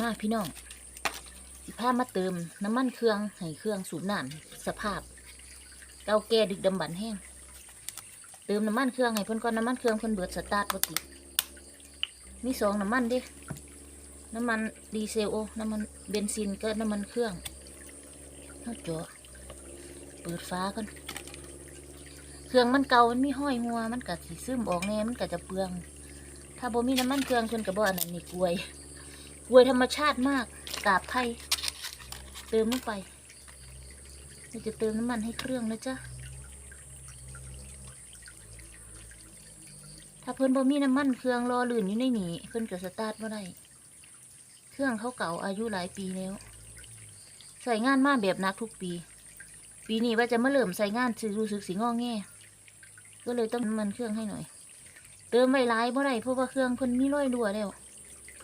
มาพี่น้องสิพามาเติมน้ำมันเครื่องให้เครื่องสูบน้ำสภาพเก่าแก่ดึกดำบรรพ์แห้งเติมน้ำมันเครื่องให้เพิ่นก่อนน้ำมันเครื่องเพิ่นเบิดสตาร์ทบ่ติมีสองน้ำมันด้น้ำมันดีเซลโอน้ำมันเบนซินก็น้ำมันเครื่องเอาจ่อเปิดฟ้าก่อนเครื่องมันเก่ามันมีห้อยหัวมันกัดสีซึมออกแน่มันกัดจะเปลือง ถ้าบ่มีน้ำมันเครื่องเพิ่นก็บ่อันนั้นนี่กล้วย กวยธรรมชาติมากกาบไผ่เติมลงไปเราจะเติมน้ำมันให้เครื่องนะจ๊ะถ้าเพิ่นบ่มีน้ำมันเครื่องรอลื่นอยู่ในนี้เพิ่นก็สตาร์ทบ่ได้เครื่องเขาเก่าอายุหลายปีแล้ว ใส่งานมาแบบนักทุกปี ปีนี้ว่าจะมาเริ่มใส่งานสิรู้สึกสิงอแง่ก็เลยต้องน้ำมันเครื่องให้หน่อย เติมไว้หลายบ่ได้เพราะว่าเครื่องเพิ่นมีร้อยรั่วแล้ว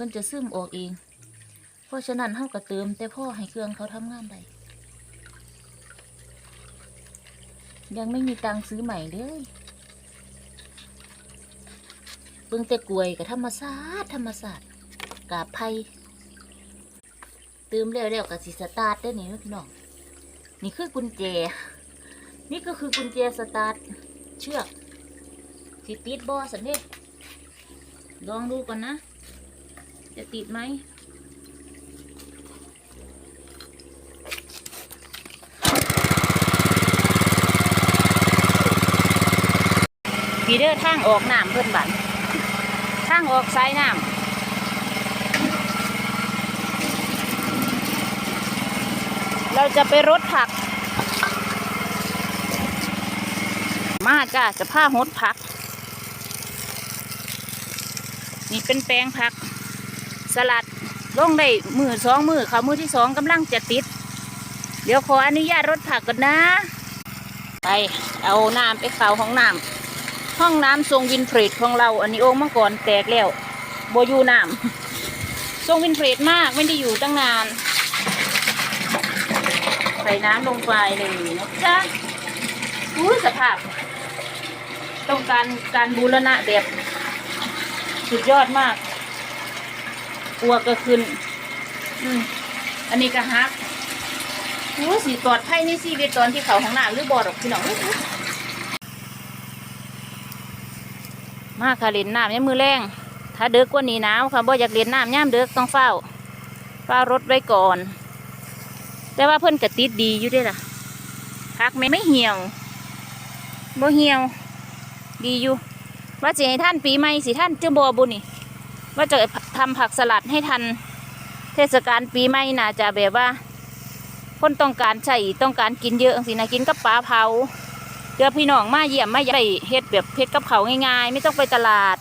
พิ่นจะซึมออกเอง เพราะฉะนั้นเฮาก็เติม แต่พ่อให้เครื่องเขาทำงานได้ยังไม่มีตังค์ซื้อใหม่เลยเบิ่งแต่กล้วยกับธรรมศาสตร์ธรรมศาสตร์กาบไผ่เติมแล้วแล้วกับสิสตาร์ทได้นี่พี่น้องนี่คือกุญแจ นี่ก็คือกุญแจสตาร์ทเชือกสิติดบอสันเด้ลองดูก่อนนะ จะติดไหมพีเดอร์ทางออกน้ำเพิ่นบันทางออกสายน้ำเราจะไปรถผัก มาจ้าจะผ้าหดผัก นี่เป็นแปลงผัก สลัดลงได้มือสองมือเขามือที่สองกำลังจะติด เดี๋ยวขออนุญาตรถผักก่อนนะ ไปเอาน้ำไปเข้าห้องน้ำห้องน้ำทรงวินเทรดของเรา อันนี้โอ่งมังกรแตกแล้วโบยูน้ำทรงวินเทรดมากไม่ได้อยู่ตั้งนาน ใส่น้ำลงไปเลยนะจ๊ะอุ้สภาพ ต้องการการบูรณะแบบสุดยอดมาก อวกก็ขึ้น อืมอันนี้ก็ฮักโอ้สีปลอดภัยในชีวิตตอนที่เขาของหน้าหรือบอดอกพี่น้องมาค่ะเล่นน้ำยังมือแรงถ้าเดือกกว่านี้หนาวค่ะบ่อยากเล่นน้ำย่ามเดือกต้องเฝ้าเฝ้ารถไว้ก่อน แต่ว่าเพิ่อนกระติดดีอยู่ด้วยล่ะพักไม่ไม่เหี่ยวบ่เหี่ยว ดีอยู่ ว่าจะให้ท่านปีใหม่สิท่านเจ้าบอบุญนี่ ว่าจะทำผักสลัดให้ทันเทศกาลปีใหม่น่าจะแบบว่า คนต้องการใช้ต้องการกินเยอะสินะกินกับปลาเผาเดี๋ยวพี่น้องมาเยี่ยมมาใหญ่เฮ็ดแบบเฮ็ดกับเขาง่ายๆ ไม่ต้องไปตลาด